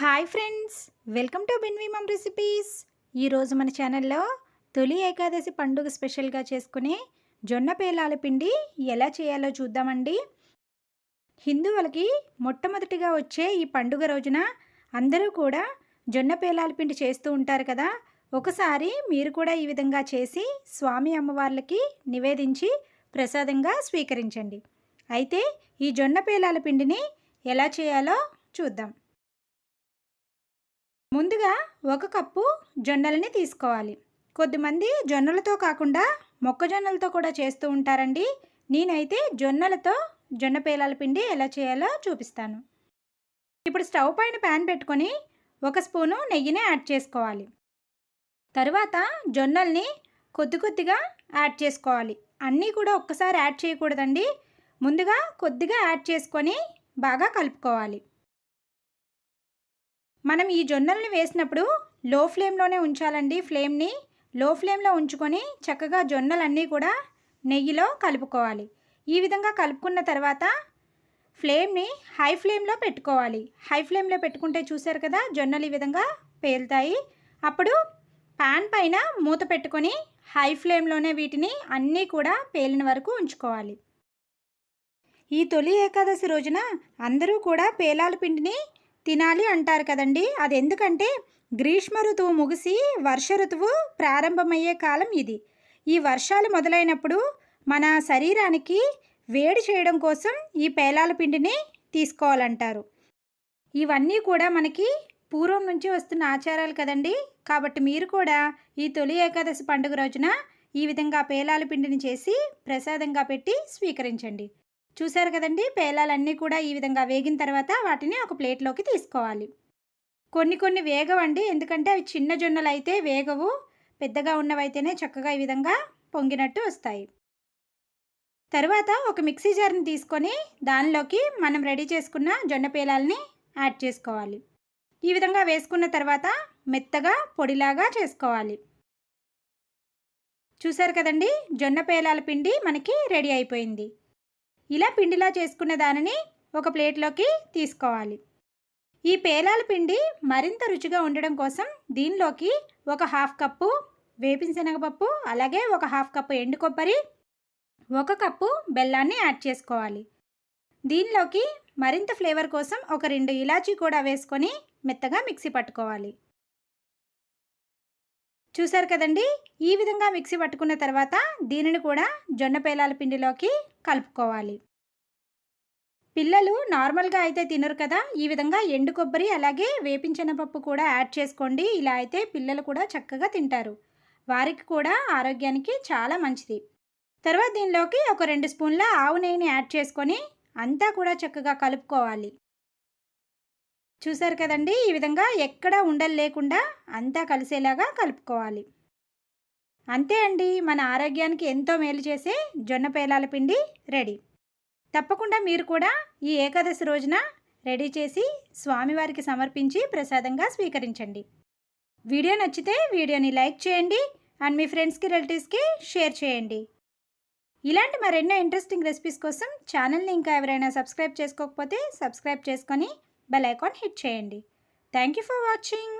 Hi friends welcome to బిన్వీమమ్ recipes. ఈరోజు మన ఛానల్లో తొలి ఏకాదశి పండుగ స్పెషల్గా చేసుకునే జొన్న పేలాల పిండి ఎలా చేయాలో చూద్దామండి. హిందువులకి మొట్టమొదటిగా వచ్చే ఈ పండుగ రోజున అందరూ కూడా జొన్న పేలాల పిండి చేస్తూ ఉంటారు కదా. ఒకసారి మీరు కూడా ఈ విధంగా చేసి స్వామి అమ్మవార్లకి నివేదించి ప్రసాదంగా స్వీకరించండి. అయితే ఈ జొన్న పేలాల పిండిని ఎలా చేయాలో చూద్దాం. ముందుగా ఒక కప్పు జొన్నలని తీసుకోవాలి. కొద్దిమంది జొన్నలతో కాకుండా మొక్కజొన్నలతో కూడా చేస్తూ ఉంటారండి. నేనైతే జొన్నలతో జొన్న పేలాల పిండి ఎలా చేయాలో చూపిస్తాను. ఇప్పుడు స్టవ్ పైన ప్యాన్ పెట్టుకొని ఒక స్పూను నెయ్యిని యాడ్ చేసుకోవాలి. తరువాత జొన్నల్ని కొద్ది కొద్దిగా యాడ్ చేసుకోవాలి. అన్నీ కూడా ఒక్కసారి యాడ్ చేయకూడదండి. ముందుగా కొద్దిగా యాడ్ చేసుకొని బాగా కలుపుకోవాలి. మనం ఈ జొన్నల్ని వేసినప్పుడు లో ఫ్లేమ్లోనే ఉంచాలండి. ఫ్లేమ్ని లో ఫ్లేమ్లో ఉంచుకొని చక్కగా జొన్నలన్నీ కూడా నెయ్యిలో కలుపుకోవాలి. ఈ విధంగా కలుపుకున్న తర్వాత ఫ్లేమ్ని హై ఫ్లేమ్లో పెట్టుకోవాలి. హై ఫ్లేమ్లో పెట్టుకుంటే చూసారు కదా జొన్నలు ఈ విధంగా పేలుతాయి. అప్పుడు పాన్ పైన మూత పెట్టుకొని హై ఫ్లేమ్లోనే వీటిని అన్నీ కూడా పేలిన వరకు ఉంచుకోవాలి. ఈ తొలి ఏకాదశి రోజున అందరూ కూడా పేలాల పిండిని తినాలి అంటారు కదండి. అది ఎందుకంటే గ్రీష్మ ఋతువు ముగిసి వర్ష ఋతువు ప్రారంభమయ్యే కాలం ఇది. ఈ వర్షాలు మొదలైనప్పుడు మన శరీరానికి వేడి చేయడం కోసం ఈ పేలాల పిండిని తీసుకోవాలంటారు. ఇవన్నీ కూడా మనకి పూర్వం నుంచి వస్తున్న ఆచారాలు కదండి. కాబట్టి మీరు కూడా ఈ తొలి ఏకాదశి పండుగ రోజున ఈ విధంగా పేలాల పిండిని చేసి ప్రసాదంగా పెట్టి స్వీకరించండి. చూశారు కదండి? పేలాలన్నీ కూడా ఈ విధంగా వేగిన తర్వాత వాటిని ఒక ప్లేట్లోకి తీసుకోవాలి. కొన్ని కొన్ని వేగవండి. ఎందుకంటే అవి చిన్న జొన్నలు అయితే వేగవు. పెద్దగా ఉన్నవైతేనే చక్కగా ఈ విధంగా పొంగినట్టు వస్తాయి. తర్వాత ఒక మిక్సీ జార్ని తీసుకొని దానిలోకి మనం రెడీ చేసుకున్న జొన్న పేలాలని యాడ్ చేసుకోవాలి. ఈ విధంగా వేసుకున్న తర్వాత మెత్తగా పొడిలాగా చేసుకోవాలి. చూసారు కదండి? జొన్న పేలాల పిండి మనకి రెడీ అయిపోయింది. ఇలా పిండిలా చేసుకున్న దానిని ఒక ప్లేట్లోకి తీసుకోవాలి. ఈ పేలాల పిండి మరింత రుచిగా ఉండడం కోసం దీనిలోకి ఒక హాఫ్ కప్పు వేపింశనగపప్పు అలాగే ఒక హాఫ్ కప్పు ఎండు కొబ్బరి ఒక కప్పు బెల్లాన్ని యాడ్ చేసుకోవాలి. దీనిలోకి మరింత ఫ్లేవర్ కోసం ఒక రెండు ఇలాచీ కూడా వేసుకొని మెత్తగా మిక్సీ పట్టుకోవాలి. చూసారు కదండి? ఈ విధంగా మిక్సీ పట్టుకున్న తర్వాత దీనిని కూడా జొన్న పేలాల పిండిలోకి కలుపుకోవాలి. పిల్లలు నార్మల్గా అయితే తినరు కదా? ఈ విధంగా ఎండు కొబ్బరి అలాగే వేపించిన పప్పు కూడా యాడ్ చేసుకోండి. ఇలా అయితే పిల్లలు కూడా చక్కగా తింటారు. వారికి కూడా ఆరోగ్యానికి చాలా మంచిది. తర్వాత దీనిలోకి ఒక రెండు స్పూన్ల ఆవు నెయ్యిని యాడ్ చేసుకొని అంతా కూడా చక్కగా కలుపుకోవాలి. చూసారు కదండి? ఈ విధంగా ఎక్కడ ఉండలు లేకుండా అంతా కలిసేలాగా కలుపుకోవాలి. అంతే అండి. మన ఆరోగ్యానికి ఎంతో మేలు చేసే జొన్న పేలాల పిండి రెడీ. తప్పకుండా మీరు కూడా ఈ ఏకాదశి రోజున రెడీ చేసి స్వామివారికి సమర్పించి ప్రసాదంగా స్వీకరించండి. వీడియో నచ్చితే వీడియోని లైక్ చేయండి అండ్ మీ ఫ్రెండ్స్కి రిలేటివ్స్కి షేర్ చేయండి. ఇలాంటి మరెన్నో ఇంట్రెస్టింగ్ రెసిపీస్ కోసం ఛానల్ని ఇంకా ఎవరైనా సబ్స్క్రైబ్ చేసుకోకపోతే సబ్స్క్రైబ్ చేసుకొని బెల్ ఐకాన్ హిట్ చేయండి. Thank you for watching.